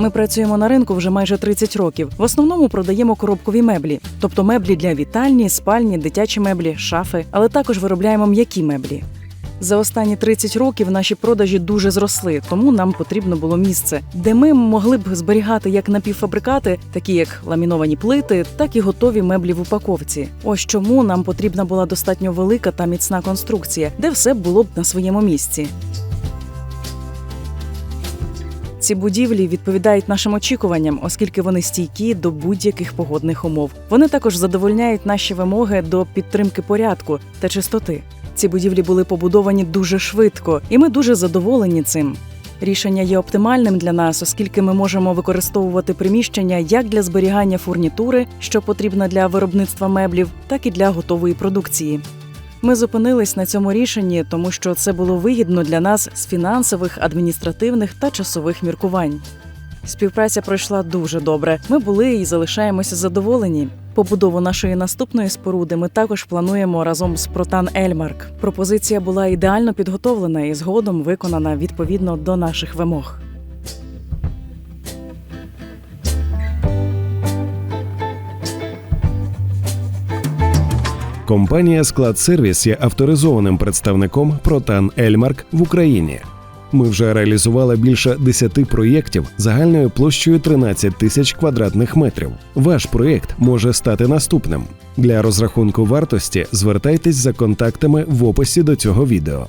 Ми працюємо на ринку вже майже 30 років. В основному продаємо коробкові меблі, тобто меблі для вітальні, спальні, дитячі меблі, шафи, але також виробляємо м'які меблі. За останні 30 років наші продажі дуже зросли, тому нам потрібно було місце, де ми могли б зберігати як напівфабрикати, такі як ламіновані плити, так і готові меблі в упаковці. Ось чому нам потрібна була достатньо велика та міцна конструкція, де все було б на своєму місці. Ці будівлі відповідають нашим очікуванням, оскільки вони стійкі до будь-яких погодних умов. Вони також задовольняють наші вимоги до підтримки порядку та чистоти. Ці будівлі були побудовані дуже швидко, і ми дуже задоволені цим. Рішення є оптимальним для нас, оскільки ми можемо використовувати приміщення як для зберігання фурнітури, що потрібна для виробництва меблів, так і для готової продукції. Ми зупинились на цьому рішенні, тому що це було вигідно для нас з фінансових, адміністративних та часових міркувань. Співпраця пройшла дуже добре. Ми були і залишаємося задоволені. Побудову нашої наступної споруди ми також плануємо разом з Протан Ельмарк. Пропозиція була ідеально підготовлена і згодом виконана відповідно до наших вимог. Компанія Склад Сервіс є авторизованим представником Протан Ельмарк в Україні. Ми вже реалізували більше 10 проєктів загальною площею 13 тисяч квадратних метрів. Ваш проєкт може стати наступним. Для розрахунку вартості звертайтесь за контактами в описі до цього відео.